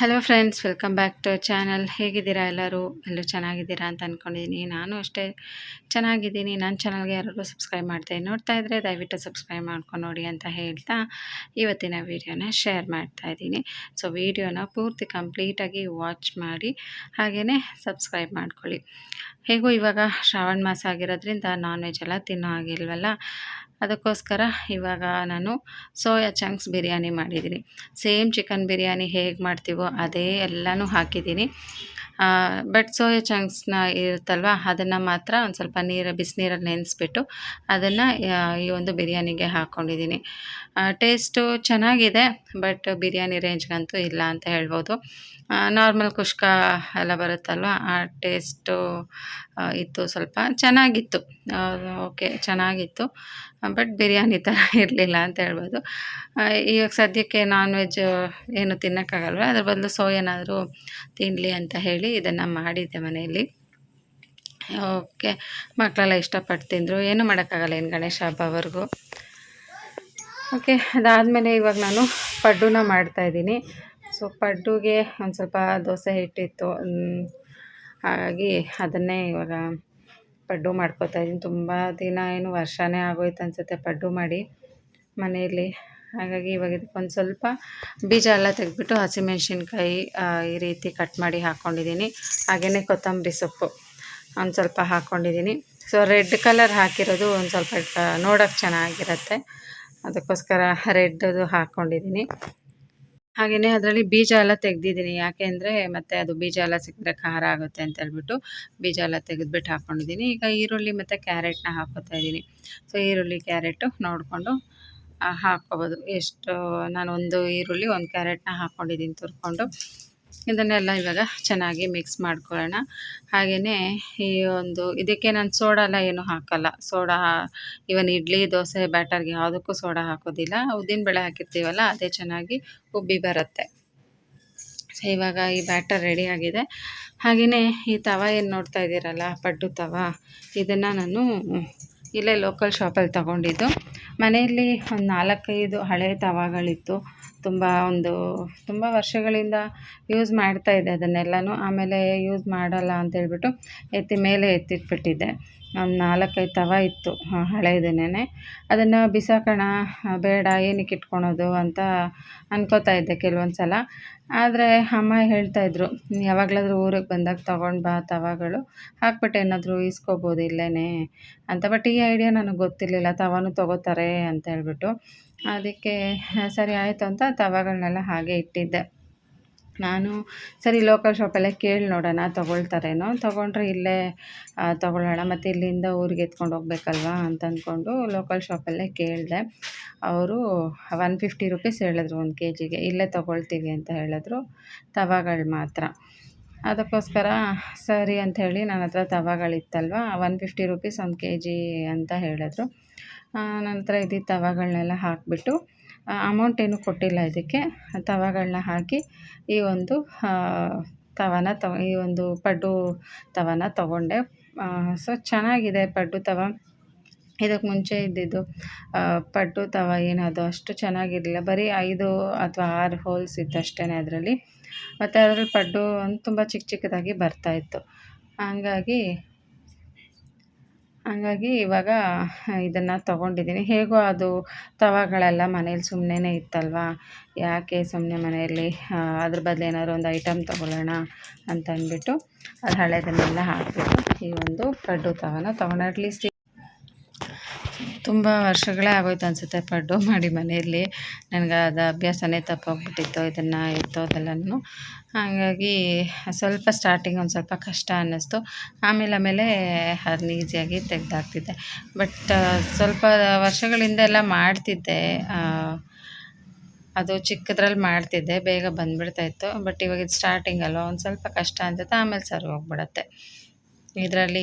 Hello friends welcome back to channel ಹೇಗಿದ್ದೀರಾ ಎಲ್ಲರೂ? ಎಲ್ಲರೂ ಚೆನ್ನಾಗಿದ್ದೀರಾ ಅಂತ ಅಂದ್ಕೊಂಡಿದ್ದೀನಿ ನಾನು ಅಷ್ಟೇ ಚೆನ್ನಾಗಿದ್ದೀನಿ. ನನ್ನ ಚಾನಲ್ಗೆ ಯಾರಾದರೂ ಸಬ್ಸ್ಕ್ರೈಬ್ ಮಾಡ್ತಾ ನೋಡ್ತಾ ಇದ್ದರೆ ದಯವಿಟ್ಟು ಸಬ್ಸ್ಕ್ರೈಬ್ ಮಾಡ್ಕೊಂಡು ನೋಡಿ ಅಂತ ಹೇಳ್ತಾ ಇವತ್ತಿನ ವೀಡಿಯೋನ ಶೇರ್ ಮಾಡ್ತಾ ಇದ್ದೀನಿ. ಸೊ ವೀಡಿಯೋನ ಪೂರ್ತಿ ಕಂಪ್ಲೀಟಾಗಿ ವಾಚ್ ಮಾಡಿ ಹಾಗೆಯೇ ಸಬ್ಸ್ಕ್ರೈಬ್ ಮಾಡ್ಕೊಳ್ಳಿ. ಹೇಗೂ ಇವಾಗ ಶ್ರಾವಣ ಮಾಸ ಆಗಿರೋದ್ರಿಂದ ನಾನ್ ವೆಜ್ ಎಲ್ಲ ತಿನ್ನೋ ಆಗಿಲ್ವಲ್ಲ ಅದಕ್ಕೋಸ್ಕರ ಇವಾಗ ನಾನು ಸೋಯಾ ಚಂಕ್ಸ್ ಬಿರಿಯಾನಿ ಮಾಡಿದ್ದೀನಿ. ಸೇಮ್ ಚಿಕನ್ ಬಿರಿಯಾನಿ ಹೇಗೆ ಮಾಡ್ತೀವೋ ಅದೇ ಎಲ್ಲನೂ ಹಾಕಿದ್ದೀನಿ. ಬಟ್ ಸೋಯಾ ಚಂಕ್ಸ್ನ ಇರುತ್ತಲ್ವ, ಅದನ್ನು ಮಾತ್ರ ಒಂದು ಸ್ವಲ್ಪ ನೀರು, ಬಿಸಿನೀರಲ್ಲಿ ನೆನೆಸ್ಬಿಟ್ಟು ಅದನ್ನು ಈ ಒಂದು ಬಿರಿಯಾನಿಗೆ ಹಾಕ್ಕೊಂಡಿದ್ದೀನಿ ಟೇಸ್ಟು ಚೆನ್ನಾಗಿದೆ, ಬಟ್ ಬಿರಿಯಾನಿ ರೇಂಜ್ಗಂತೂ ಇಲ್ಲ ಅಂತ ಹೇಳ್ಬೋದು. ನಾರ್ಮಲ್ ಕುಷ್ಕ ಎಲ್ಲ ಬರುತ್ತಲ್ವ, ಆ ಟೇಸ್ಟು ಇತ್ತು ಸ್ವಲ್ಪ. ಚೆನ್ನಾಗಿತ್ತು. ಓಕೆ, ಚೆನ್ನಾಗಿತ್ತು. ಬಟ್ ಬಿರಿಯಾನಿ ಥರ ಇರಲಿಲ್ಲ ಅಂತ ಹೇಳ್ಬೋದು. ಇವಾಗ ಸದ್ಯಕ್ಕೆ ನಾನ್ ವೆಜ್ ಏನು ತಿನ್ನೋಕ್ಕಾಗಲ್ವ? ಅದ್ರ ಬದಲು ಸೊ ಏನಾದರೂ ತಿನ್ನಲಿ ಅಂತ ಹೇಳಿ ಇದನ್ನು ಮಾಡಿದ್ದೆ ಮನೆಯಲ್ಲಿ. ಓಕೆ ಮಕ್ಕಳೆಲ್ಲ ಇಷ್ಟಪಟ್ಟು ತಿಂದರು. ಏನು ಮಾಡೋಕ್ಕಾಗಲ್ಲ ಏನು ಗಣೇಶ ಹಬ್ಬವರೆಗೂ. ಓಕೆ, ಅದಾದಮೇಲೆ ಇವಾಗ ನಾನು ಪಡ್ಡುನ ಮಾಡ್ತಾಯಿದ್ದೀನಿ ಸೊ ಪಡ್ಡುಗೆ ಒಂದು ಸ್ವಲ್ಪ ದೋಸೆ ಹಿಟ್ಟಿತ್ತು. ಹಾಗಾಗಿ ಅದನ್ನೇ ಇವಾಗ ಪಡ್ಡು ಮಾಡ್ಕೋತಾ ಇದ್ದೀನಿ. ತುಂಬ ದಿನ ಏನು ವರ್ಷವೇ ಆಗೋಯ್ತು ಅನಿಸುತ್ತೆ ಪಡ್ಡು ಮಾಡಿ ಮನೆಯಲ್ಲಿ. ಹಾಗಾಗಿ ಇವಾಗ ಇದಕ್ಕೊಂದು ಸ್ವಲ್ಪ ಬೀಜ ಎಲ್ಲ ತೆಗೆದ್ಬಿಟ್ಟು ಹಸಿಮೆಣ್ಸಿನ್ಕಾಯಿ ಈ ರೀತಿ ಕಟ್ ಮಾಡಿ ಹಾಕ್ಕೊಂಡಿದ್ದೀನಿ ಹಾಗೆಯೇ ಕೊತ್ತಂಬರಿ ಸೊಪ್ಪು ಒಂದು ಸ್ವಲ್ಪ ಹಾಕ್ಕೊಂಡಿದ್ದೀನಿ ಸೊ ರೆಡ್ ಕಲರ್ ಹಾಕಿರೋದು ಒಂದು ಸ್ವಲ್ಪ ನೋಡೋಕ್ಕೆ ಚೆನ್ನಾಗಿರುತ್ತೆ. ಅದಕ್ಕೋಸ್ಕರ ರೆಡ್ದು ಹಾಕ್ಕೊಂಡಿದ್ದೀನಿ ಹಾಗೆಯೇ ಅದರಲ್ಲಿ ಬೀಜ ಎಲ್ಲ ತೆಗೆದಿದ್ದೀನಿ. ಯಾಕೆ ಅಂದರೆ ಮತ್ತೆ ಅದು ಬೀಜ ಎಲ್ಲ ಸಿಕ್ಕಿದ್ರೆ ಖಾರ ಆಗುತ್ತೆ ಅಂತ ಹೇಳ್ಬಿಟ್ಟು ಬೀಜ ಎಲ್ಲ ತೆಗೆದ್ಬಿಟ್ಟು ಹಾಕ್ಕೊಂಡಿದ್ದೀನಿ ಈಗ ಈರುಳ್ಳಿ ಮತ್ತು ಕ್ಯಾರೆಟ್ನ ಹಾಕೋತಾ ಇದ್ದೀನಿ. ಸೊ ಈರುಳ್ಳಿ, ಕ್ಯಾರೆಟು ನೋಡಿಕೊಂಡು ಹಾಕ್ಕೋಬೋದು. ಎಷ್ಟು, ನಾನು ಒಂದು ಈರುಳ್ಳಿ, ಒಂದು ಕ್ಯಾರೆಟ್ನ ಹಾಕ್ಕೊಂಡಿದ್ದೀನಿ ತುರ್ಕೊಂಡು. ಇದನ್ನೆಲ್ಲ ಇವಾಗ ಚೆನ್ನಾಗಿ ಮಿಕ್ಸ್ ಮಾಡ್ಕೊಳ್ಳೋಣ. ಹಾಗೆಯೇ ಈ ಒಂದು ಇದಕ್ಕೆ ನಾನು ಸೋಡಾ ಎಲ್ಲ ಏನು ಹಾಕಲ್ಲ. ಸೋಡಾ ಇವನ್ ಇಡ್ಲಿ, ದೋಸೆ, ಬ್ಯಾಟರ್ಗೆ ಯಾವುದಕ್ಕೂ ಸೋಡಾ ಹಾಕೋದಿಲ್ಲ. ಬೇಳೆ ಹಾಕಿರ್ತೀವಲ್ಲ, ಅದೇ ಚೆನ್ನಾಗಿ ಉಬ್ಬಿ ಬರುತ್ತೆ. ಸೊ ಇವಾಗ ಈ ಬ್ಯಾಟರ್ ರೆಡಿ ಆಗಿದೆ. ಹಾಗೆಯೇ ಈ ತವ ಏನು ನೋಡ್ತಾ ಇದ್ದೀರಲ್ಲ, ಪಡ್ಡು ತವ, ಇದನ್ನು ನಾನು ಇಲ್ಲೇ ಲೋಕಲ್ ಶಾಪಲ್ಲಿ ತಗೊಂಡಿದ್ದು. ಮನೆಯಲ್ಲಿ ಒಂದು ನಾಲ್ಕೈದು ಹಳೆ ತವಾಗಳಿತ್ತು. ತುಂಬ ಒಂದು ತುಂಬ ವರ್ಷಗಳಿಂದ ಯೂಸ್ ಮಾಡ್ತಾಯಿದ್ದೆ ಅದನ್ನೆಲ್ಲನೂ. ಆಮೇಲೆ ಯೂಸ್ ಮಾಡಲ್ಲ ಅಂತೇಳ್ಬಿಟ್ಟು ಎತ್ತಿ ಮೇಲೆ ಎತ್ತಿಟ್ಬಿಟ್ಟಿದ್ದೆ. ಒಂದು ನಾಲ್ಕೈದು ತವ ಇತ್ತು ಹಳೆಯದೇನೆ ಅದನ್ನು ಬಿಸಾಕೋಣ, ಬೇಡ, ಏನಕ್ಕೆ ಇಟ್ಕೊಳೋದು ಅಂತ ಅನ್ಕೋತಾ ಇದ್ದೆ ಕೆಲವೊಂದು ಸಲ ಆದರೆ ಅಮ್ಮ ಹೇಳ್ತಾಯಿದ್ರು ಯಾವಾಗಲಾದ್ರೂ ಊರಿಗೆ ಬಂದಾಗ ತೊಗೊಂಡು ಬಾ ತವಾಗಳು, ಹಾಕ್ಬಿಟ್ಟು ಏನಾದರೂ ಈಸ್ಕೋಬೋದು ಇಲ್ಲೇ ಅಂತ. ಬಟ್ ಈ ಐಡಿಯಾ ನನಗೆ ಗೊತ್ತಿರಲಿಲ್ಲ, ತವಾನು ತೊಗೋತಾರೆ ಅಂತ ಹೇಳ್ಬಿಟ್ಟು. ಅದಕ್ಕೆ, ಸರಿ, ಆಯಿತು ಅಂತ ತವಾಗಳನ್ನೆಲ್ಲ ಹಾಗೆ ಇಟ್ಟಿದ್ದೆ. ನಾನು, ಸರಿ ಲೋಕಲ್ ಶಾಪಲ್ಲೇ ಕೇಳಿ ನೋಡೋಣ, ತೊಗೊಳ್ತಾರೇನೋ? ತೊಗೊಂಡ್ರೆ, ಇಲ್ಲೇ ತೊಗೊಳ್ಳೋಣ, ಮತ್ತು ಇಲ್ಲಿಂದ ಊರಿಗೆ ಎತ್ಕೊಂಡು ಹೋಗ್ಬೇಕಲ್ವಾ? ಅಂತ ಅಂದ್ಕೊಂಡು ಲೋಕಲ್ ಶಾಪಲ್ಲೇ ಕೇಳಿದೆ. ಅವರು ಒನ್ ಫಿಫ್ಟಿ ರುಪೀಸ್ ಹೇಳಿದ್ರು ಒಂದು ಕೆ ಜಿಗೆ ಇಲ್ಲೇ ತೊಗೊಳ್ತೀವಿ ಅಂತ ಹೇಳಿದ್ರು. ತವಾಗಳು ಮಾತ್ರ. ಅದಕ್ಕೋಸ್ಕರ, ಸರಿ ಅಂಥೇಳಿ ನನ್ನ ಹತ್ರ ತವಾಗಳಿತ್ತಲ್ವ? ಒನ್ ಫಿಫ್ಟಿ ರುಪೀಸ್ ಒಂದು ಕೆ ಜಿ ಅಂತ ಹೇಳಿದ್ರು. ನನ್ನ ಇದು ತವಾಗಳನ್ನೆಲ್ಲ ಹಾಕಿಬಿಟ್ಟು ಅಮೌಂಟ್ ಏನು ಕೊಟ್ಟಿಲ್ಲ ಇದಕ್ಕೆ. ತವಾಗಳನ್ನ ಹಾಕಿ ಈ ಒಂದು ತವನ ತ, ಈ ಒಂದು ಪಡ್ಡು ತವನ ತಗೊಂಡೆ. ಸೊ ಚೆನ್ನಾಗಿದೆ ಪಡ್ಡು ತವ. ಇದಕ್ಕೆ ಮುಂಚೆ ಇದ್ದಿದ್ದು ಪಡ್ಡು ತವ ಏನದು ಅಷ್ಟು ಚೆನ್ನಾಗಿರಲಿಲ್ಲ. ಬರೀ ಐದು ಅಥವಾ ಆರು ಹೋಲ್ಸ್ ಇತ್ತು ಅಷ್ಟೇ ಅದರಲ್ಲಿ. ಮತ್ತು ಅದರಲ್ಲಿ ಪಡ್ಡು ಒಂದು ತುಂಬ ಚಿಕ್ಕ ಚಿಕ್ಕದಾಗಿ ಬರ್ತಾಯಿತ್ತು ಹಂಗಾಗಿ ಹಂಗಾಗಿ ಇವಾಗ ಇದನ್ನು ತೊಗೊಂಡಿದ್ದೀನಿ. ಹೇಗೋ ಅದು ತವಾಗಳೆಲ್ಲ ಮನೇಲಿ ಸುಮ್ಮನೆ ಇತ್ತಲ್ವ? ಯಾಕೆ ಸುಮ್ಮನೆ ಮನೆಯಲ್ಲಿ ಅದ್ರ ಬದಲು ಏನಾದ್ರು ಒಂದು ಐಟಮ್ ತೊಗೊಳ್ಳೋಣ ಅಂತ ಅಂದ್ಬಿಟ್ಟು ಅದು ಹಳೆಯದನ್ನೆಲ್ಲ ಹಾಕಿಬಿಟ್ಟು ಈ ಒಂದು ಕಡ್ಡು ತವನ ತೊಗೊಂಡು ಅಟ್ಲೀಸ್ಟ್ ತುಂಬ ವರ್ಷಗಳೇ ಆಗೋಯ್ತು ಅನಿಸುತ್ತೆ ಪಡ್ಡು ಮಾಡಿ ಮನೆಯಲ್ಲಿ. ನನಗೆ ಅದು ಅಭ್ಯಾಸನೇ ತಪ್ಪಾಗ್ಬಿಟ್ಟಿತ್ತು ಇದನ್ನು ಎತ್ತೋದೆಲ್ಲನೂ ಹಾಗಾಗಿ ಸ್ವಲ್ಪ ಸ್ಟಾರ್ಟಿಂಗ್ ಒಂದು ಸ್ವಲ್ಪ ಕಷ್ಟ ಅನ್ನಿಸ್ತು. ಆಮೇಲೆ ಆಮೇಲೆ ಅದನ್ನ ಈಸಿಯಾಗಿ ತೆಗೆದಾಕ್ತಿದ್ದೆ. ಬಟ್ ಸ್ವಲ್ಪ ವರ್ಷಗಳಿಂದ ಎಲ್ಲ ಮಾಡ್ತಿದ್ದೆ. ಅದು ಚಿಕ್ಕದ್ರಲ್ಲಿ ಮಾಡ್ತಿದ್ದೆ, ಬೇಗ ಬಂದುಬಿಡ್ತಾಯಿತ್ತು ಬಟ್ ಇವಾಗ ಇದು ಸ್ಟಾರ್ಟಿಂಗ್ ಅಲ್ವ, ಒಂದು ಸ್ವಲ್ಪ ಕಷ್ಟ ಅನ್ಸುತ್ತೆ, ಆಮೇಲೆ ಸರಿ ಹೋಗ್ಬಿಡತ್ತೆ. ಇದರಲ್ಲಿ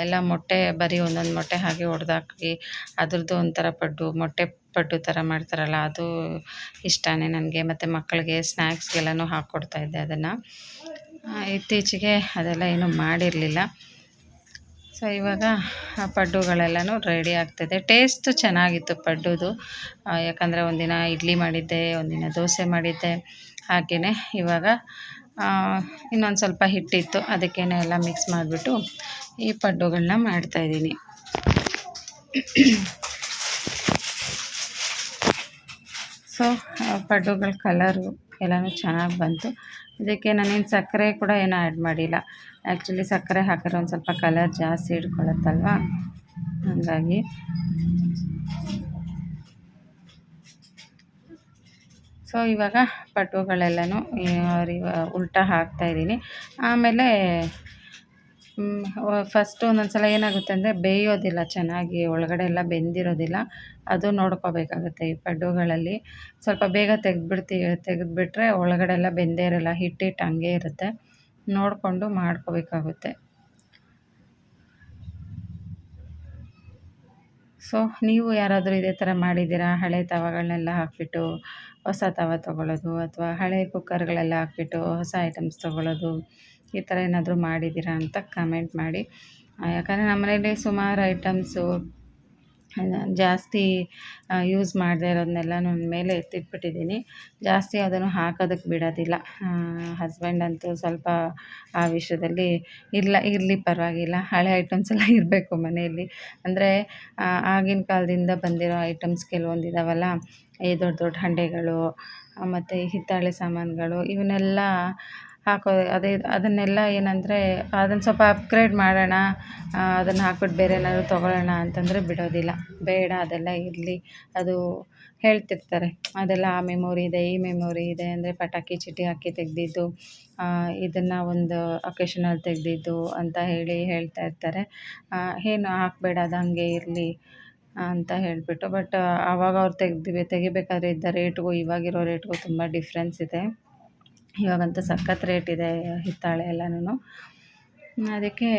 ಎಲ್ಲ ಮೊಟ್ಟೆ ಬರೀ ಒಂದೊಂದು ಮೊಟ್ಟೆ ಹಾಗೆ ಒಡೆದಾಕಿ, ಅದರದ್ದು ಒಂಥರ ಪಡ್ಡು, ಮೊಟ್ಟೆ ಪಡ್ಡು ಥರ ಮಾಡ್ತಾರಲ್ಲ, ಅದು ಇಷ್ಟನೇ ನನಗೆ. ಮತ್ತು ಮಕ್ಕಳಿಗೆ ಸ್ನ್ಯಾಕ್ಸ್ಗೆಲ್ಲನೂ ಇದ್ದೆ ಅದನ್ನು. ಇತ್ತೀಚೆಗೆ ಅದೆಲ್ಲ ಏನೂ ಮಾಡಿರಲಿಲ್ಲ. ಸೊ ಇವಾಗ ಆ ಪಡ್ಡುಗಳೆಲ್ಲನೂ ರೆಡಿ ಆಗ್ತಿದೆ ಟೇಸ್ಟು ಚೆನ್ನಾಗಿತ್ತು ಪಡ್ಡುದು. ಯಾಕಂದರೆ ಒಂದಿನ ಇಡ್ಲಿ ಮಾಡಿದ್ದೆ, ಒಂದಿನ ದೋಸೆ ಮಾಡಿದ್ದೆ. ಹಾಗೆಯೇ ಇವಾಗ ಇನ್ನೊಂದು ಸ್ವಲ್ಪ ಹಿಟ್ಟಿತ್ತು, ಅದಕ್ಕೇನೆ ಎಲ್ಲ ಮಿಕ್ಸ್ ಮಾಡಿಬಿಟ್ಟು ಈ ಪಡ್ಡುಗಳನ್ನ ಮಾಡ್ತಾಯಿದ್ದೀನಿ ಸೊ ಪಡ್ಡುಗಳ ಕಲರು ಎಲ್ಲನೂ ಚೆನ್ನಾಗಿ ಬಂತು. ಇದಕ್ಕೆ ನಾನೇನು ಸಕ್ಕರೆ ಕೂಡ ಏನೂ ಆ್ಯಡ್ ಮಾಡಿಲ್ಲ. ಆ್ಯಕ್ಚುಲಿ ಸಕ್ಕರೆ ಹಾಕಿದ್ರೆ ಒಂದು ಸ್ವಲ್ಪ ಕಲರ್ ಜಾಸ್ತಿ ಹಿಡ್ಕೊಳತ್ತಲ್ವ? ಹಾಗಾಗಿ ಸೊ, ಇವಾಗ ಪಟುಗಳೆಲ್ಲನೂ ಉಲ್ಟಾ ಹಾಕ್ತಾಯಿದ್ದೀನಿ ಆಮೇಲೆ ಫಸ್ಟು ಒಂದೊಂದು ಸಲ ಏನಾಗುತ್ತೆ ಅಂದರೆ ಬೇಯೋದಿಲ್ಲ, ಚೆನ್ನಾಗಿ ಒಳಗಡೆ ಎಲ್ಲ ಬೆಂದಿರೋದಿಲ್ಲ. ಅದು ನೋಡ್ಕೋಬೇಕಾಗುತ್ತೆ ಈ ಪಡ್ಡುಗಳಲ್ಲಿ ಸ್ವಲ್ಪ ಬೇಗ ತೆಗೆದ್ಬಿಡ್ತೀವಿ ತೆಗೆದ್ಬಿಟ್ರೆ ಒಳಗಡೆ ಎಲ್ಲ ಬೆಂದೇ ಇರೋಲ್ಲ, ಹಿಟ್ಟಿಟ್ಟು ಹಂಗೆ ಇರುತ್ತೆ. ನೋಡಿಕೊಂಡು ಮಾಡ್ಕೋಬೇಕಾಗುತ್ತೆ. ಸೊ ನೀವು ಯಾರಾದರೂ ಇದೇ ಥರ ಮಾಡಿದ್ದೀರಾ? ಹಳೆ ತವಗಳನ್ನೆಲ್ಲ ಹಾಕಿಬಿಟ್ಟು ಹೊಸ ತವ ತೊಗೊಳ್ಳೋದು ಅಥವಾ ಹಳೆ ಕುಕ್ಕರ್ಗಳೆಲ್ಲ ಹಾಕ್ಬಿಟ್ಟು ಹೊಸ ಐಟಮ್ಸ್ ತೊಗೊಳ್ಳೋದು ಈ ಥರ ಏನಾದರೂ ಮಾಡಿದ್ದೀರಾ ಅಂತ ಕಮೆಂಟ್ ಮಾಡಿ. ಯಾಕಂದರೆ ನಮ್ಮ ಮನೇಲಿ ಸುಮಾರು ಐಟಮ್ಸು ಜಾಸ್ತಿ ಯೂಸ್ ಮಾಡದೇ ಇರೋದನ್ನೆಲ್ಲ ನಾನು ಮೇಲೆ ಎತ್ತಿಟ್ಬಿಟ್ಟಿದ್ದೀನಿ. ಜಾಸ್ತಿ ಅದನ್ನು ಹಾಕೋದಕ್ಕೆ ಬಿಡೋದಿಲ್ಲ. ಹಸ್ಬೆಂಡ್ ಅಂತೂ ಸ್ವಲ್ಪ ಆ ವಿಷಯದಲ್ಲಿ ಇಲ್ಲ ಇರಲಿ ಪರವಾಗಿಲ್ಲ. ಹಳೆ ಐಟಮ್ಸ್ ಎಲ್ಲ ಇರಬೇಕು ಮನೆಯಲ್ಲಿ. ಅಂದರೆ ಆಗಿನ ಕಾಲದಿಂದ ಬಂದಿರೋ ಐಟಮ್ಸ್ ಕೆಲವೊಂದು ಇದಾವಲ್ಲ ಈ ದೊಡ್ಡ ದೊಡ್ಡ ಹಂಡೆಗಳು ಮತ್ತು ಹಿತ್ತಾಳೆ ಸಾಮಾನುಗಳು, ಇವನ್ನೆಲ್ಲ ಹಾಕೋ, ಅದೇ, ಅದನ್ನೆಲ್ಲ ಏನಂದರೆ, ಅದನ್ನು ಸ್ವಲ್ಪ ಅಪ್ಗ್ರೇಡ್ ಮಾಡೋಣ ಅದನ್ನು ಹಾಕ್ಬಿಟ್ಟು ಬೇರೆ ಏನಾದರೂ ತೊಗೊಳ್ಳೋಣ ಅಂತಂದರೆ ಬಿಡೋದಿಲ್ಲ. ಬೇಡ, ಅದೆಲ್ಲ ಇರಲಿ. ಅದು ಹೇಳ್ತಿರ್ತಾರೆ. ಅದೆಲ್ಲ ಆ ಮೆಮೊರಿ ಇದೆ, ಈ ಮೆಮೊರಿ ಇದೆ ಅಂದರೆ ಪಟಾಕಿ ಚೀಟಿ ಹಾಕಿ ತೆಗೆದಿದ್ದು ಇದನ್ನು ಒಂದು ಅಕೇಶನಲ್ಲಿ ತೆಗೆದಿದ್ದು ಅಂತ ಹೇಳಿ ಹೇಳ್ತಾ ಇರ್ತಾರೆ. ಏನು ಹಾಕಬೇಡ, ಅದು ಹಂಗೆ ಇರಲಿ ಅಂತ ಹೇಳಿಬಿಟ್ಟು ಬಟ್ ಆವಾಗ ಅವ್ರು ತೆಗ್ದು, ತೆಗಿಬೇಕಾದ್ರೆ ಇದ್ದ ರೇಟ್ಗೂ ಇವಾಗಿರೋ ರೇಟ್ಗೂ ತುಂಬ ಡಿಫ್ರೆನ್ಸ್ ಇದೆ. ಇವಾಗಂತೂ ಸಖತ್ ರೇಟ್ ಇದೆ ಹಿತ್ತಾಳೆ ಎಲ್ಲನೂ ಅದಕ್ಕೆ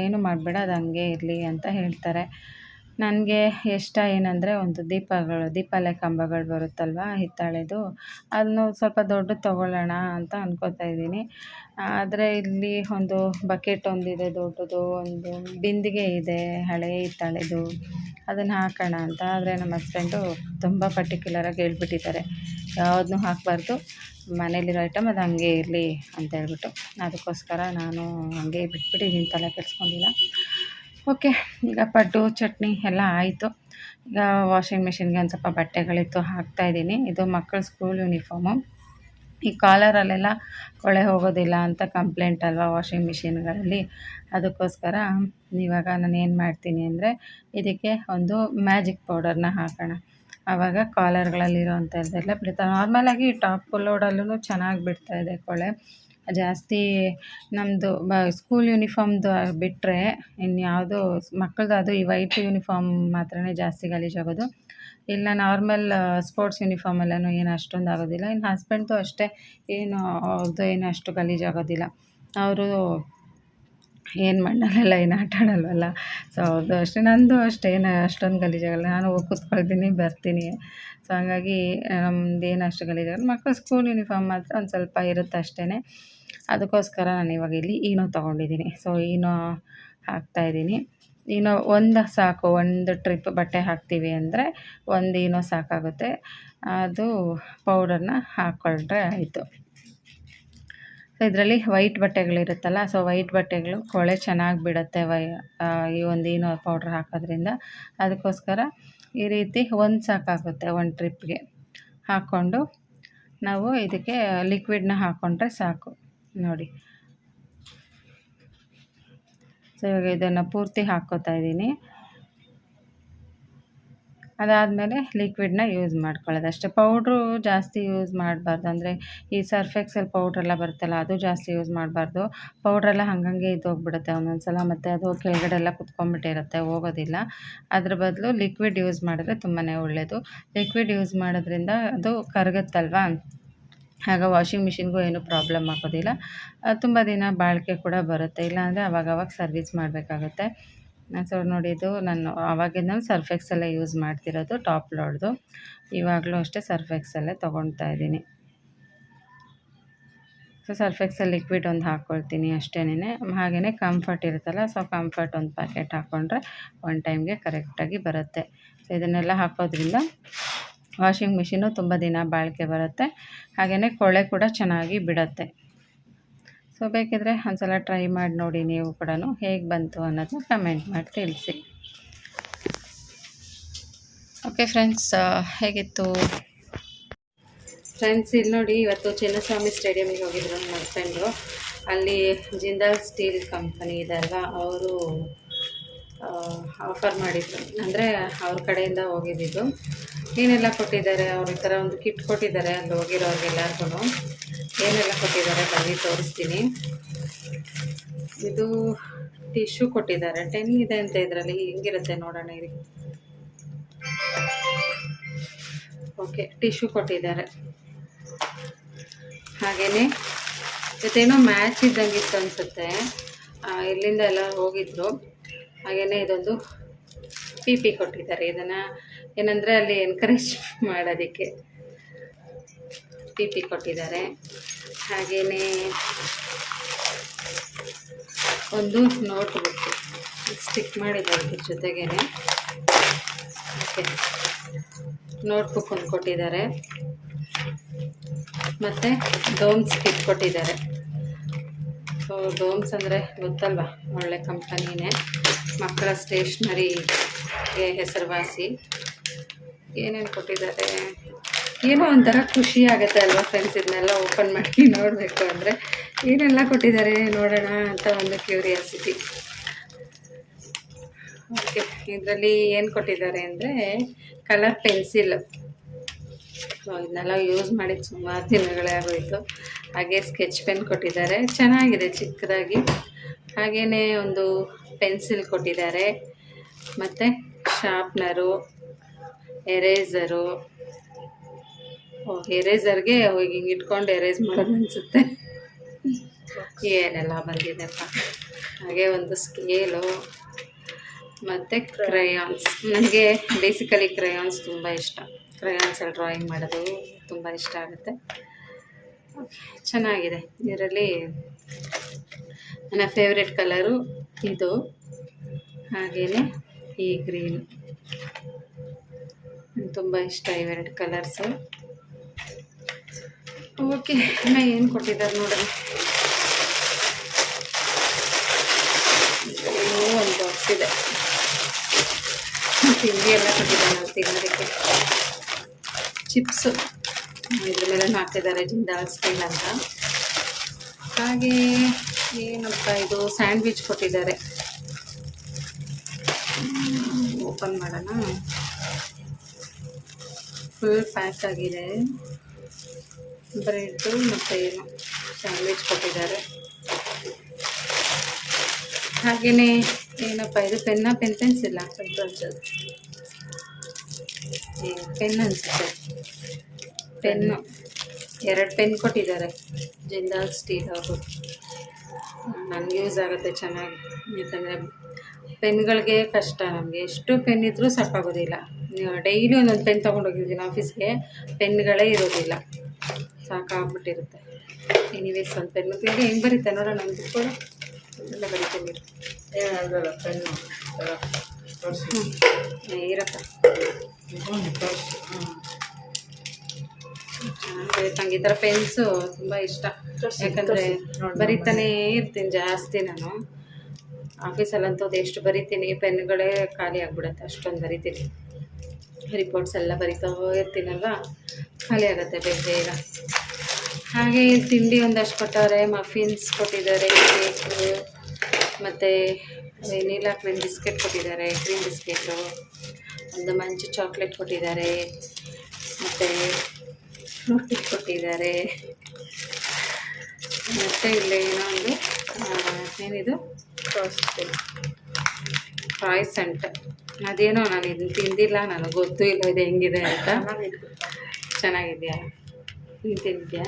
ಏನು ಮಾಡಬೇಡ, ಅದು ಹಂಗೆ ಇರಲಿ ಅಂತ ಹೇಳ್ತಾರೆ. ನನಗೆ ಇಷ್ಟ ಏನಂದರೆ ಒಂದು ದೀಪಗಳು ದೀಪಾಲೆ ಕಂಬಗಳು ಬರುತ್ತಲ್ವ ಹಿತ್ತಾಳೆದು. ಅದನ್ನು ಸ್ವಲ್ಪ ದೊಡ್ಡದು ತೊಗೊಳ್ಳೋಣ ಅಂತ ಅಂದ್ಕೋತಾ ಇದ್ದೀನಿ. ಆದರೆ ಇಲ್ಲಿ ಒಂದು ಬಕೆಟ್ ಒಂದಿದೆ, ದೊಡ್ಡದು, ಒಂದು ಬಿಂದಿಗೆ ಇದೆ, ಹಳೆ ಹಿತ್ತಾಳೆದು ಅದನ್ನು ಹಾಕೋಣ ಅಂತ. ಆದರೆ ನಮ್ಮ ಹಸ್ಬೆಂಡು ತುಂಬ ಪರ್ಟಿಕ್ಯುಲರಾಗಿ ಹೇಳ್ಬಿಟ್ಟಿದ್ದಾರೆ. ಯಾವುದನ್ನೂ ಹಾಕಬಾರ್ದು. ಮನೇಲಿರೋ ಐಟಮ್ ಅದು ಹಂಗೆ ಇರಲಿ ಅಂತ ಹೇಳ್ಬಿಟ್ಟು. ಅದಕ್ಕೋಸ್ಕರ ನಾನು ಹಂಗೆ ಬಿಟ್ಬಿಟ್ಟಿದ್ದೀನಿ ತಲೆ ಕೆಡಿಸ್ಕೊಂಡಿಲ್ಲ. ಓಕೆ ಈಗ ಪಡ್ಡು, ಚಟ್ನಿ ಎಲ್ಲ ಆಯಿತು. ಈಗ ವಾಷಿಂಗ್ ಮಿಷಿನ್ಗೆ ಒಂದು ಸ್ವಲ್ಪ ಬಟ್ಟೆಗಳಿತ್ತು ಹಾಕ್ತಾಯಿದ್ದೀನಿ ಇದು ಮಕ್ಕಳ ಸ್ಕೂಲ್ ಯೂನಿಫಾರ್ಮು ಈ ಕಾಲರಲ್ಲೆಲ್ಲ ಕೊಳೆ ಹೋಗೋದಿಲ್ಲ ಅಂತ ಕಂಪ್ಲೇಂಟ್ ಅಲ್ವಾ ವಾಷಿಂಗ್ ಮಿಷಿನ್ಗಳಲ್ಲಿ? ಅದಕ್ಕೋಸ್ಕರ ಇವಾಗ ನಾನು ಏನು ಮಾಡ್ತೀನಿ ಅಂದರೆ ಇದಕ್ಕೆ ಒಂದು ಮ್ಯಾಜಿಕ್ ಪೌಡರ್ನ ಹಾಕೋಣ. ಆವಾಗ ಕಾಲರ್ಗಳಲ್ಲಿರೋವಂಥದ್ದೆಲ್ಲ ಬಿಡ್ತಾ ನಾರ್ಮಲಾಗಿ ಟಾಪ್ ಲೋಡಲ್ಲೂ ಚೆನ್ನಾಗಿ ಬಿಡ್ತಾಯಿದೆ ಕೊಳೆ. ಜಾಸ್ತಿ ನಮ್ಮದು ಬ ಸ್ಕೂಲ್ ಯೂನಿಫಾರ್ಮ್ದು ಬಿಟ್ಟರೆ ಇನ್ಯಾವುದು ಮಕ್ಕಳದ್ದು ಅದು ಈ ವೈಟ್ ಯೂನಿಫಾರ್ಮ್ ಮಾತ್ರನೇ ಜಾಸ್ತಿ ಗಲೀಜಾಗೋದು. ಇಲ್ಲ ನಾರ್ಮಲ್ ಸ್ಪೋರ್ಟ್ಸ್ ಯೂನಿಫಾರ್ಮಲ್ಲೂ ಏನು ಅಷ್ಟೊಂದು ಆಗೋದಿಲ್ಲ. ಇನ್ನು ಹಸ್ಬೆಂಡ್ದು ಅಷ್ಟೇ ಏನು ಅವ್ರದ್ದು ಏನು ಅಷ್ಟು ಗಲೀಜಾಗೋದಿಲ್ಲ ಅವರು ಏನು ಮಣ್ಣಲ್ಲೆಲ್ಲ ಏನು ಆಟ ಆಡಲ್ವಲ್ಲ. ಸೊ ಅವ್ರದ್ದು ಅಷ್ಟೇ, ನಂದು ಅಷ್ಟೇ, ಏನು ಅಷ್ಟೊಂದು ಗಲೀಜಾಗಲ್ಲ ನಾನು ಹೋಗಿ ಕೂತ್ಕೊಳ್ತೀನಿ, ಬರ್ತೀನಿ. ಸೊ ಹಂಗಾಗಿ ನಮ್ದು ಏನು ಅಷ್ಟು ಗಲೀಜಾಗಲ್ಲ ಮಕ್ಕಳು ಸ್ಕೂಲ್ ಯೂನಿಫಾರ್ಮ್ ಮಾತ್ರ ಒಂದು ಸ್ವಲ್ಪ ಇರುತ್ತೆ ಅಷ್ಟೇ ಅದಕ್ಕೋಸ್ಕರ ನಾನು ಇವಾಗ ಇಲ್ಲಿ ಈನೋ ತೊಗೊಂಡಿದ್ದೀನಿ. ಸೊ ಈನೋ ಹಾಕ್ತಾಯಿದ್ದೀನಿ ಈನೋ ಒಂದು ಸಾಕು, ಒಂದು ಟ್ರಿಪ್ ಬಟ್ಟೆ ಹಾಕ್ತೀವಿ ಅಂದರೆ ಒಂದು ಏನೋ ಸಾಕಾಗುತ್ತೆ. ಅದು ಪೌಡರ್ನ ಹಾಕ್ಕೊಂಡ್ರೆ ಆಯಿತು. ಸೊ ಇದರಲ್ಲಿ ವೈಟ್ ಬಟ್ಟೆಗಳಿರುತ್ತಲ್ಲ ಸೊ ವೈಟ್ ಬಟ್ಟೆಗಳು ಕೊಳೆ ಚೆನ್ನಾಗಿ ಬಿಡುತ್ತೆ ವೈ ಈ ಒಂದು ಏನೋ ಪೌಡ್ರ್ ಹಾಕೋದ್ರಿಂದ. ಅದಕ್ಕೋಸ್ಕರ ಈ ರೀತಿ ಒಂದು ಸಾಕಾಗುತ್ತೆ ಒಂದು ಟ್ರಿಪ್ಗೆ ಹಾಕ್ಕೊಂಡು ನಾವು ಇದಕ್ಕೆ ಲಿಕ್ವಿಡ್ನ ಹಾಕ್ಕೊಂಡ್ರೆ ಸಾಕು. ನೋಡಿ. ಸೊ ಇವಾಗ ಇದನ್ನು ಪೂರ್ತಿ ಹಾಕ್ಕೋತಾ ಇದ್ದೀನಿ. ಅದಾದಮೇಲೆ ಲಿಕ್ವಿಡ್ನ ಯೂಸ್ ಮಾಡ್ಕೊಳ್ಳೋದು ಅಷ್ಟೇ. ಪೌಡ್ರು ಜಾಸ್ತಿ ಯೂಸ್ ಮಾಡಬಾರ್ದು. ಅಂದರೆ ಈ ಸರ್ಫ್ ಎಕ್ಸೆಲ್ ಪೌಡ್ರೆಲ್ಲ ಬರುತ್ತಲ್ಲ, ಅದು ಜಾಸ್ತಿ ಯೂಸ್ ಮಾಡಬಾರ್ದು. ಪೌಡ್ರೆಲ್ಲ ಹಂಗಂಗೆ ಇದ್ದೋಗ್ಬಿಡುತ್ತೆ ಒಂದೊಂದು ಸಲ ಮತ್ತು ಅದು ಕೆಳಗಡೆ ಎಲ್ಲ ಕುತ್ಕೊಂಡ್ಬಿಟ್ಟಿರುತ್ತೆ ಹೋಗೋದಿಲ್ಲ. ಅದ್ರ ಬದಲು ಲಿಕ್ವಿಡ್ ಯೂಸ್ ಮಾಡಿದ್ರೆ ತುಂಬಾ ಒಳ್ಳೆಯದು ಲಿಕ್ವಿಡ್ ಯೂಸ್ ಮಾಡೋದ್ರಿಂದ ಅದು ಕರಗುತ್ತಲ್ವಾ? ಆಗ ವಾಷಿಂಗ್ ಮಿಷಿನ್ಗೂ ಏನೂ ಪ್ರಾಬ್ಲಮ್ ಆಗೋದಿಲ್ಲ. ತುಂಬ ದಿನ ಬಾಳಿಕೆ ಕೂಡ ಬರುತ್ತೆ. ಇಲ್ಲಾಂದರೆ ಅವಾಗವಾಗ ಸರ್ವಿಸ್ ಮಾಡಬೇಕಾಗುತ್ತೆ. ಸೊ ನೋಡಿ ಇದು ನಾನು ಆವಾಗಿಂದ ಸರ್ಫೆಕ್ಸಲ್ಲೇ ಯೂಸ್ ಮಾಡ್ತಿರೋದು ಟಾಪ್ ಲೋಡ್ದು ಇವಾಗಲೂ ಅಷ್ಟೇ ಸರ್ಫೆಕ್ಸಲ್ಲೇ ತೊಗೊಳ್ತಾ ಇದ್ದೀನಿ. ಸೊ ಸರ್ಫ್ ಎಕ್ಸಲ್ ಲಿಕ್ವಿಡ್ ಒಂದು ಹಾಕ್ಕೊಳ್ತೀನಿ ಅಷ್ಟೇನೆ ಹಾಗೆಯೇ ಕಂಫರ್ಟ್ ಇರುತ್ತಲ್ಲ ಸೊ ಕಂಫರ್ಟ್ ಒಂದು ಪ್ಯಾಕೆಟ್ ಹಾಕ್ಕೊಂಡ್ರೆ ಒನ್ ಟೈಮ್ಗೆ ಕರೆಕ್ಟಾಗಿ ಬರುತ್ತೆ. ಸೊ ಇದನ್ನೆಲ್ಲ ಹಾಕೋದ್ರಿಂದ ವಾಷಿಂಗ್ ಮಿಷಿನು ತುಂಬ ದಿನ ಬಾಳಿಕೆ ಬರುತ್ತೆ. ಹಾಗೆಯೇ ಕೊಳೆ ಕೂಡ ಚೆನ್ನಾಗಿ ಬಿಡುತ್ತೆ. ಸೊ, ಬೇಕಿದ್ರೆ ಒಂದ್ಸಲ ಟ್ರೈ ಮಾಡಿ ನೋಡಿ ನೀವು ಕೂಡ ಹೇಗೆ ಬಂತು ಅನ್ನೋದನ್ನ ಕಮೆಂಟ್ ಮಾಡಿ ತಿಳಿಸಿ. ಓಕೆ ಫ್ರೆಂಡ್ಸ್ ಹೇಗಿತ್ತು? ಫ್ರೆಂಡ್ಸ್, ಇಲ್ಲಿ ನೋಡಿ ಇವತ್ತು ಚಿನ್ನಸ್ವಾಮಿ ಸ್ಟೇಡಿಯಮ್ಗೆ ಹೋಗಿದ್ರು ನನ್ನ ಹಸ್ಬೆಂಡು. ಅಲ್ಲಿ ಜಿಂದಾಲ್ ಸ್ಟೀಲ್ ಕಂಪನಿ ಇದೆ ಅಲ್ವಾ? ಅವರು ಆಫರ್ ಮಾಡಿದ್ರು. ಅಂದರೆ ಅವ್ರ ಕಡೆಯಿಂದ ಹೋಗಿದ್ದಿದ್ದು. ಏನೆಲ್ಲ ಕೊಟ್ಟಿದ್ದಾರೆ? ಅವ್ರ ಈ ಥರ ಒಂದು ಕಿಟ್ ಕೊಟ್ಟಿದ್ದಾರೆ ಅಲ್ಲಿ ಹೋಗಿರೋರಿಗೆಲ್ಲರಿಗೂ ಏನೆಲ್ಲ ಕೊಟ್ಟಿದ್ದಾರೆ ಬನ್ನಿ, ತೋರಿಸ್ತೀನಿ. ಇದು ಟಿಶ್ಯೂ ಕೊಟ್ಟಿದ್ದಾರೆ. ಟೆನ್ ಇದೆ ಅಂತ ಇದರಲ್ಲಿ ಹೆಂಗಿರುತ್ತೆ ನೋಡೋಣ ಇರಿ ಓಕೆ ಟಿಶ್ಯೂ ಕೊಟ್ಟಿದ್ದಾರೆ. ಹಾಗೆಯೇ ಜೊತೆನೋ ಮ್ಯಾಚ್ ಇದ್ದಂಗಿತ್ತು ಅನಿಸುತ್ತೆ. ಇಲ್ಲಿಂದ ಎಲ್ಲ ಹೋಗಿದ್ರು. ಹಾಗೆಯೇ ಇದೊಂದು ಪಿ ಪಿ ಕೊಟ್ಟಿದ್ದಾರೆ. ಇದನ್ನು ಏನಂದರೆ ಅಲ್ಲಿ ಎನ್ಕರೇಜ್ ಮಾಡೋದಕ್ಕೆ ಪಿ ಪಿ ಕೊಟ್ಟಿದ್ದಾರೆ. ಹಾಗೆಯೇ ಒಂದು ನೋಟ್ ಬುಕ್ ಸ್ಟಿಕ್ ಮಾಡಿದ್ದಾರೆ ಇದ್ರ ಜೊತೆಗೇನೆ. ಓಕೆ. ನೋಟ್ಬುಕ್ ಒಂದು ಕೊಟ್ಟಿದ್ದಾರೆ. ಮತ್ತು ಡೋಮ್ಸ್ ಕಿಟ್ ಕೊಟ್ಟಿದ್ದಾರೆ. ಸೊ ಡೋಮ್ಸ್ ಅಂದರೆ ಗೊತ್ತಲ್ವಾ? ಒಳ್ಳೆ ಕಂಪನಿನೇ ಮಕ್ಕಳ ಸ್ಟೇಷ್ನರಿಗೆ ಹೆಸರುವಾಸಿ. ಏನೇನು ಕೊಟ್ಟಿದ್ದಾರೆ? ಏನೋ ಒಂಥರ ಖುಷಿ ಆಗುತ್ತೆ ಅಲ್ವಾ ಫ್ರೆಂಡ್ಸ್ ಇದನ್ನೆಲ್ಲ ಓಪನ್ ಮಾಡಿ ನೋಡಬೇಕು ಅಂದರೆ. ಏನೆಲ್ಲ ಕೊಟ್ಟಿದ್ದಾರೆ ನೋಡೋಣ ಅಂತ ಒಂದು ಕ್ಯೂರಿಯಾಸಿಟಿ ಓಕೆ, ಇದರಲ್ಲಿ ಏನು ಕೊಟ್ಟಿದ್ದಾರೆ ಅಂದರೆ ಕಲರ್ ಪೆನ್ಸಿಲ್ ಇದನ್ನೆಲ್ಲ ಯೂಸ್ ಮಾಡಿ ಸುಮಾರು ದಿನಗಳೇ ಆಗೋಯಿತು. ಹಾಗೆ ಸ್ಕೆಚ್ ಪೆನ್ ಕೊಟ್ಟಿದ್ದಾರೆ. ಚೆನ್ನಾಗಿದೆ ಚಿಕ್ಕದಾಗಿ. ಹಾಗೆಯೇ ಒಂದು ಪೆನ್ಸಿಲ್ ಕೊಟ್ಟಿದ್ದಾರೆ. ಮತ್ತು ಶಾರ್ಪ್ನರು, ಎರೇಸರು. ಎರೇಸರ್ಗೆ ಹೋಗಿ ಹಿಂಗೆ ಇಟ್ಕೊಂಡು ಎರೇಸ್ ಮಾಡೋದು ಅನಿಸುತ್ತೆ. ಏನೆಲ್ಲ ಬಂದಿದೆಪ್ಪ. ಹಾಗೆ ಒಂದು ಸ್ಕೇಲು. ಮತ್ತು ಕ್ರಯಾನ್ಸ್. ನನಗೆ ಬೇಸಿಕಲಿ ಕ್ರಯಾನ್ಸ್ ತುಂಬ ಇಷ್ಟ. ಕ್ರಯಾನ್ಸಲ್ಲಿ ಡ್ರಾಯಿಂಗ್ ಮಾಡೋದು ತುಂಬ ಇಷ್ಟ ಆಗುತ್ತೆ. ಚೆನ್ನಾಗಿದೆ. ಇದರಲ್ಲಿ ನನ್ನ ಫೇವ್ರೆಟ್ ಕಲರು ಇದು. ಹಾಗೆಯೇ ಈ ಗ್ರೀನ್ ತುಂಬ ಇಷ್ಟ ಇವೆರಡು ಕಲರ್ಸು ಓಕೆ ಇನ್ನು ಏನು ಕೊಟ್ಟಿದ್ದಾರೆ ನೋಡೋಣ ಒಂದು ಬಾಕ್ಸ್ ಇದೆ. ತಿಂಡಿ ಎಲ್ಲ ಕೊಟ್ಟಿದ್ದಾರೆ ನಾವು ತಿನ್ನೋದಕ್ಕೆ. ಚಿಪ್ಸು ಇದ್ರ ಮೇಲೆ ಹಾಕಿದ್ದಾರೆ ಜಿಂದಾಲ್ ಸ್ಟೈಲ್ ಅಂತ. ಹಾಗೆ ಏನಪ್ಪ ಇದು? ಸ್ಯಾಂಡ್ವಿಚ್ ಕೊಟ್ಟಿದ್ದಾರೆ. ಓಪನ್ ಮಾಡೋಣ. ಫುಲ್ ಪ್ಯಾಕ್ ಆಗಿದೆ. ಬ್ರೆಡ್ಡು ಮತ್ತು ಏನು? ಸ್ಯಾಂಡ್ವಿಚ್ ಕೊಟ್ಟಿದ್ದಾರೆ. ಹಾಗೆಯೇ ಏನಪ್ಪ ಇದು? ಪೆನ್ನ ಪೆನ್ ಪೆನ್ಸಿಲ್ಲ ಪೆನ್ ಅನಿಸುತ್ತೆ. ಪೆನ್ನು ಎರಡು ಪೆನ್ ಕೊಟ್ಟಿದ್ದಾರೆ. ಜಿಂದಾಲ್ ಸ್ಟೀಲ್ ಅವರು. ನನಗೆ ಯೂಸ್ ಆಗುತ್ತೆ ಚೆನ್ನಾಗಿ. ಯಾಕಂದರೆ ಪೆನ್ಗಳಿಗೆ ಕಷ್ಟ ನಮಗೆ. ಎಷ್ಟು ಪೆನ್ ಇದ್ದರೂ ಸಾಕಾಗೋದಿಲ್ಲ ಡೈಲಿ ಒಂದೊಂದು ಪೆನ್ ತೊಗೊಂಡೋಗಿದ್ದೀನಿ ಆಫೀಸ್ಗೆ ಪೆನ್ಗಳೇ ಇರೋದಿಲ್ಲ. ಸಾಕಾಗ್ಬಿಟ್ಟಿರುತ್ತೆ. ಎನಿವೇಸ್ ಒಂದು ಪೆನ್ ತಿಂಡಿ ಹೆಂಗೆ ಬರೀತೆ ನೋಡೋಣ ನಮ್ದು ಕೂಡ ಎಲ್ಲ ಬರೀತೀನಿ. ಇರಪ್ಪ. ನಂಗೆ ಈ ಥರ ಪೆನ್ಸು ತುಂಬ ಇಷ್ಟ. ಯಾಕಂದರೆ ಬರಿತಾನೇ ಇರ್ತೀನಿ ಜಾಸ್ತಿ ನಾನು. ಆಫೀಸಲ್ಲಂತೂ ಅದು ಎಷ್ಟು ಬರಿತೀನಿ ಪೆನ್ಗಳೇ ಖಾಲಿ ಆಗ್ಬಿಡತ್ತೆ ಅಷ್ಟೊಂದು ಬರಿತೀನಿ. ರಿಪೋರ್ಟ್ಸ್ ಎಲ್ಲ ಬರಿತಾ ಇರ್ತೀನಲ್ವ? ಖಾಲಿ ಆಗುತ್ತೆ ಬೇಗ ಬೇಗ. ಹಾಗೆ ತಿಂಡಿ ಒಂದಷ್ಟು ಕೊಟ್ಟವ್ರೆ ಮಫಿನ್ಸ್ ಕೊಟ್ಟಿದ್ದಾರೆ ಕೇಕು ಮತ್ತು ವೆನಿಲಾ ಕ್ರೀಮ್ ಬಿಸ್ಕೆಟ್ ಕೊಟ್ಟಿದ್ದಾರೆ ಕ್ರೀಮ್ ಬಿಸ್ಕೆಟು ಒಂದು ಮಂಚು ಚಾಕ್ಲೇಟ್ ಕೊಟ್ಟಿದ್ದಾರೆ ಮತ್ತು ರೊಟ್ಟಿ ಕೊಟ್ಟಿದ್ದಾರೆ ಮತ್ತು ಇಲ್ಲಿ ಏನೋ ಒಂದು ಏನಿದು? ಪಾಯ್ಸ್ ಪಾಯ್ಸಂಟ್ ಅದೇನೋ ನಾನು ಇದನ್ನ ತಿಂದಿಲ್ಲ, ನನಗೆ ಗೊತ್ತೂ ಇಲ್ಲ ಇದು ಹೆಂಗಿದೆ ಅಂತ. ಚೆನ್ನಾಗಿದೆಯಾ? ನೀನು ತಿಂದಿದ್ಯಾ?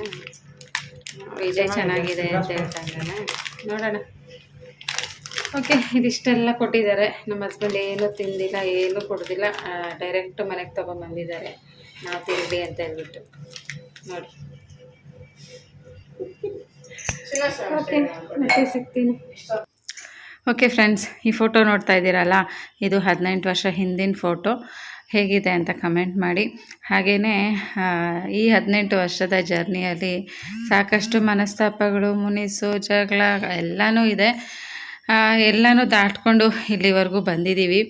ವಿಜಯ್ ಚೆನ್ನಾಗಿದೆ ಅಂತ ಹೇಳ್ತಾನೆ ನೋಡೋಣ. ಓಕೆ, ಇದಿಷ್ಟೆಲ್ಲ ಕೊಟ್ಟಿದ್ದಾರೆ. ನಮ್ಮ ಹಸ್ಬೆಂಡ್ ಏನೂ ತಿಂದಿಲ್ಲ, ಏನೂ ಕೊಡೋದಿಲ್ಲ. ಡೈರೆಕ್ಟ್ ಮನೆಗೆ ತೊಗೊಂಬಂದಿದ್ದಾರೆ. ನಾವು ತಿನ್ನಲಿ ಅಂತ ಹೇಳ್ಬಿಟ್ಟು. ನೋಡಿ. ಓಕೆ ಮತ್ತೆ ಸಿಗ್ತೀನಿ. ಓಕೆ ಫ್ರೆಂಡ್ಸ್ ಈ ಫೋಟೋ ನೋಡ್ತಾ ಇದ್ದೀರಲ್ಲ? ಇದು ಹದಿನೆಂಟು ವರ್ಷ ಹಿಂದಿನ ಫೋಟೋ ಹೇಗಿದೆ ಅಂತ ಕಮೆಂಟ್ ಮಾಡಿ. ಹಾಗೆಯೇ ಈ ಹದಿನೆಂಟು ವರ್ಷದ ಜರ್ನಿಯಲ್ಲಿ ಸಾಕಷ್ಟು ಮನಸ್ತಾಪಗಳು ಮುನಿಸು ಜಗಳ ಎಲ್ಲನೂ ಇದೆ. ಎಲ್ಲನೂ ದಾಟ್ಕೊಂಡು ಇಲ್ಲಿವರೆಗೂ ಬಂದಿದ್ದೀವಿ.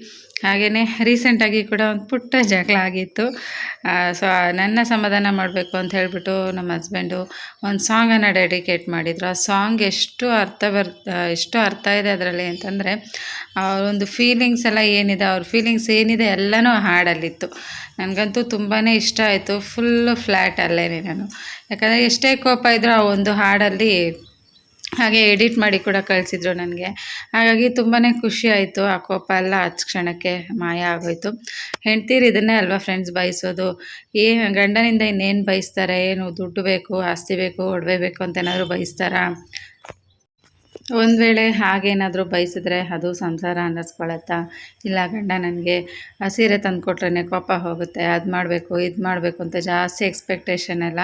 ಹಾಗೆಯೇ ರೀಸೆಂಟಾಗಿ ಕೂಡ ಒಂದು ಪುಟ್ಟ ಜಗಳ ಆಗಿತ್ತು. ಸೊ ನನ್ನ ಸಮಾಧಾನ ಮಾಡಬೇಕು ಅಂತ ಹೇಳಿಬಿಟ್ಟು ನಮ್ಮ ಹಸ್ಬೆಂಡು ಒಂದು ಸಾಂಗನ್ನು ಡೆಡಿಕೇಟ್ ಮಾಡಿದರು. ಆ ಸಾಂಗ್ ಎಷ್ಟು ಅರ್ಥ ಬರ್ ಎಷ್ಟು ಅರ್ಥ ಇದೆ ಅದರಲ್ಲಿ ಅಂತಂದರೆ, ಅವರೊಂದು ಫೀಲಿಂಗ್ಸ್ ಎಲ್ಲ ಏನಿದೆ, ಅವ್ರ ಫೀಲಿಂಗ್ಸ್ ಏನಿದೆ ಎಲ್ಲನೂ ಹಾಡಲ್ಲಿತ್ತು. ನನಗಂತೂ ತುಂಬಾ ಇಷ್ಟ ಆಯಿತು ಫುಲ್ಲು ಫ್ಲ್ಯಾಟ್ ಅಲ್ಲೇ ನಾನು. ಯಾಕಂದರೆ ಎಷ್ಟೇ ಕೋಪ ಇದ್ದರೂ ಆ ಒಂದು ಹಾಡಲ್ಲಿ ಹಾಗೆ ಎಡಿಟ್ ಮಾಡಿ ಕೂಡ ಕಳಿಸಿದ್ರು ನನಗೆ. ಹಾಗಾಗಿ ತುಂಬಾ ಖುಷಿ ಆಯಿತು. ಆ ಕೋಪ ಎಲ್ಲ ಹಚ್ಚ ಕ್ಷಣಕ್ಕೆ ಮಾಯ ಆಗೋಯಿತು. ಹೆಂಡ್ತೀರು ಇದನ್ನೇ ಅಲ್ವಾ ಫ್ರೆಂಡ್ಸ್ ಬಯಸೋದು? ಏ ಗಂಡನಿಂದ ಇನ್ನೇನು ಬಯಸ್ತಾರೆ? ಏನು ದುಡ್ಡು ಬೇಕು, ಆಸ್ತಿ ಬೇಕು, ಒಡವೆ ಬೇಕು ಅಂತ ಏನಾದರೂ ಬಯಸ್ತಾರಾ? ಒಂದು ವೇಳೆ ಹಾಗೇನಾದರೂ ಬಯಸಿದ್ರೆ ಅದು ಸಂಸಾರ ಅನ್ನಿಸ್ಕೊಳತ್ತಾ? ಇಲ್ಲ ಗಂಡ ನನಗೆ ಸೀರೆ ತಂದು ಕೊಟ್ರೆ ಕೋಪ ಹೋಗುತ್ತೆ. ಅದು ಮಾಡಬೇಕು, ಇದು ಮಾಡಬೇಕು ಅಂತ ಜಾಸ್ತಿ ಎಕ್ಸ್ಪೆಕ್ಟೇಷನ್ ಎಲ್ಲ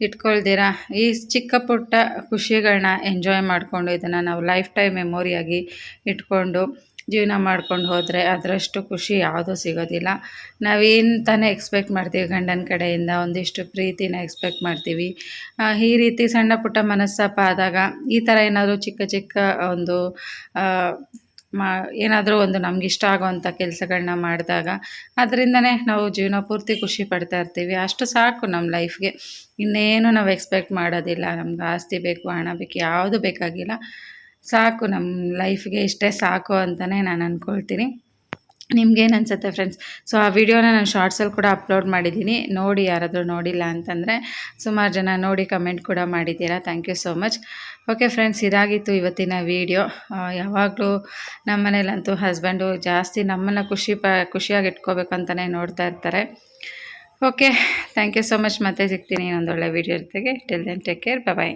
ಇಟ್ಕೊಳ್ದಿರಾ ಈ ಚಿಕ್ಕ ಪುಟ್ಟ ಖುಷಿಗಳನ್ನ ಎಂಜಾಯ್ ಮಾಡಿಕೊಂಡು ಇದನ್ನು ನಾವು ಲೈಫ್ ಟೈಮ್ ಮೆಮೊರಿಯಾಗಿ ಇಟ್ಕೊಂಡು ಜೀವನ ಮಾಡ್ಕೊಂಡು ಹೋದರೆ ಅದರಷ್ಟು ಖುಷಿ ಯಾವುದೂ ಸಿಗೋದಿಲ್ಲ. ನಾವೇನು ತಾನೇ ಎಕ್ಸ್ಪೆಕ್ಟ್ ಮಾಡ್ತೀವಿ ಗಂಡನ ಕಡೆಯಿಂದ, ಒಂದಿಷ್ಟು ಪ್ರೀತಿನ ಎಕ್ಸ್ಪೆಕ್ಟ್ ಮಾಡ್ತೀವಿ. ಈ ರೀತಿ ಸಣ್ಣ ಪುಟ್ಟ ಮನಸ್ಸಪ್ಪ ಆದಾಗ ಈ ಥರ ಏನಾದರೂ ಚಿಕ್ಕ ಚಿಕ್ಕ ಒಂದು ಮಾ, ಏನಾದರೂ ಒಂದು ನಮ್ಗೆ ಇಷ್ಟ ಆಗೋವಂಥ ಕೆಲಸಗಳನ್ನ ಮಾಡಿದಾಗ ಅದರಿಂದನೇ ನಾವು ಜೀವನ ಪೂರ್ತಿ ಖುಷಿ ಪಡ್ತಾ ಇರ್ತೀವಿ. ಅಷ್ಟು ಸಾಕು ನಮ್ಮ ಲೈಫ್ಗೆ. ಇನ್ನೇನು ನಾವು ಎಕ್ಸ್ಪೆಕ್ಟ್ ಮಾಡೋದಿಲ್ಲ. ನಮ್ಗೆ ಆಸ್ತಿ ಬೇಕು, ಹಣ ಬೇಕು, ಯಾವುದು ಬೇಕಾಗಿಲ್ಲ. ಸಾಕು ನಮ್ಮ ಲೈಫ್ಗೆ ಇಷ್ಟೇ ಸಾಕು ಅಂತಲೇ ನಾನು ಅಂದ್ಕೊಳ್ತೀನಿ ನಿಮ್ಗೇನು ಅನಿಸುತ್ತೆ ಫ್ರೆಂಡ್ಸ್ ಸೊ ಆ ವಿಡಿಯೋನ ನಾನು ಶಾರ್ಟ್ಸಲ್ಲಿ ಕೂಡ ಅಪ್ಲೋಡ್ ಮಾಡಿದ್ದೀನಿ. ನೋಡಿ ಯಾರಾದರೂ ನೋಡಿಲ್ಲ ಅಂತಂದರೆ ಸುಮಾರು ಜನ ನೋಡಿ ಕಮೆಂಟ್ ಕೂಡ ಮಾಡಿದ್ದೀರಾ. Thank you so much okay friends ಇದಾಗಿತ್ತು ಇವತ್ತಿನ ವಿಡಿಯೋ ಯಾವಾಗಲೂ ನಮ್ಮ ಮನೇಲಂತೂ ಹಸ್ಬೆಂಡು ಜಾಸ್ತಿ ನಮ್ಮನ್ನು ಖುಷಿ ಪ, ಖುಷಿಯಾಗಿ ಇಟ್ಕೋಬೇಕು ಅಂತಲೇ ನೋಡ್ತಾ ಇರ್ತಾರೆ. Okay thank you so much ಮತ್ತೆ ಸಿಗ್ತೀನಿ ಇನ್ನೊಂದೊಳ್ಳೆ ವಿಡಿಯೋ ಜೊತೆಗೆ. Till then take care bye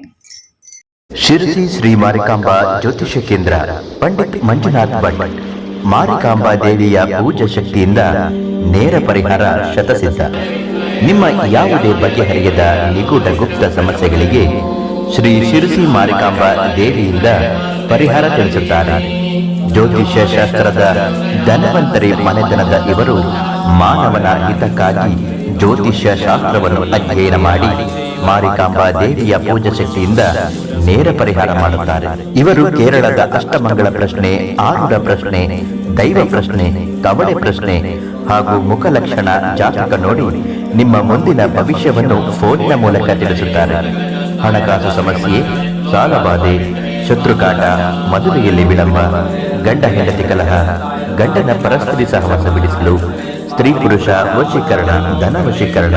Sirsi Shri Marikamba ಜ್ಯೋತಿಷ್ಯ ಕೇಂದ್ರ, ಪಂಡಿತ್ ಮಂಜುನಾಥ್ ಭಟ್. ಮಾರಿಕಾಂಬಾ ದೇವಿಯ ಪೂಜಾ ಶಕ್ತಿಯಿಂದ ನೇರ ಪರಿಹಾರ ಶತಸಿದ್ಧ. ನಿಮ್ಮ ಯಾವುದೇ ಬಗೆಹರಿಯದ ನಿಗೂಢ ಗುಪ್ತ ಸಮಸ್ಯೆಗಳಿಗೆ ಶ್ರೀ ಶಿರಸಿ ಮಾರಿಕಾಂಬಾ ದೇವಿಯಿಂದ ಪರಿಹಾರ ತಿಳಿಸುತ್ತಾರೆ. ಜ್ಯೋತಿಷ್ಯ ಶಾಸ್ತ್ರದ ಧನವಂತರಿ ಮನೆತನದ ಇವರು ಮಾನವನ ಹಿತಕ್ಕಾಗಿ ಜ್ಯೋತಿಷ್ಯ ಶಾಸ್ತ್ರವನ್ನು ಅಧ್ಯಯನ ಮಾಡಿ ಮಾರಿಕಾಂಬಾ ದೇವಿಯ ಪೂಜಾ ಶಕ್ತಿಯಿಂದ ನೇರ ಪರಿಹಾರ ಮಾಡುತ್ತಾರೆ. ಇವರು ಕೇರಳದ ಅಷ್ಟಮಂಗಳ ಪ್ರಶ್ನೆ ಆರುಡ ಪ್ರಶ್ನೆ, ದೈವ ಪ್ರಶ್ನೆ, ಕವಳೆ ಪ್ರಶ್ನೆ ಹಾಗೂ ಮುಖಲಕ್ಷಣ ಜಾತಕ ನೋಡಿ ನಿಮ್ಮ ಮುಂದಿನ ಭವಿಷ್ಯವನ್ನು ಫೋನಿನ ಮೂಲಕ ತಿಳಿಸುತ್ತಾರೆ. ಹಣಕಾಸು ಸಮಸ್ಯೆ ಸಾಲಬಾಧೆ ಶತ್ರುಕಾಟ ಮದುವೆಯಲ್ಲಿ ವಿಳಂಬ, ಗಂಡ ಹೆಂಡತಿ ಕಲಹ, ಗಂಡನ ಪರಸ್ಪರಿ ಸಹವಾಸ ಬಿಡಿಸಲು, ಸ್ತ್ರೀ ಪುರುಷ ವಶೀಕರಣ, ಧನ ವಶೀಕರಣ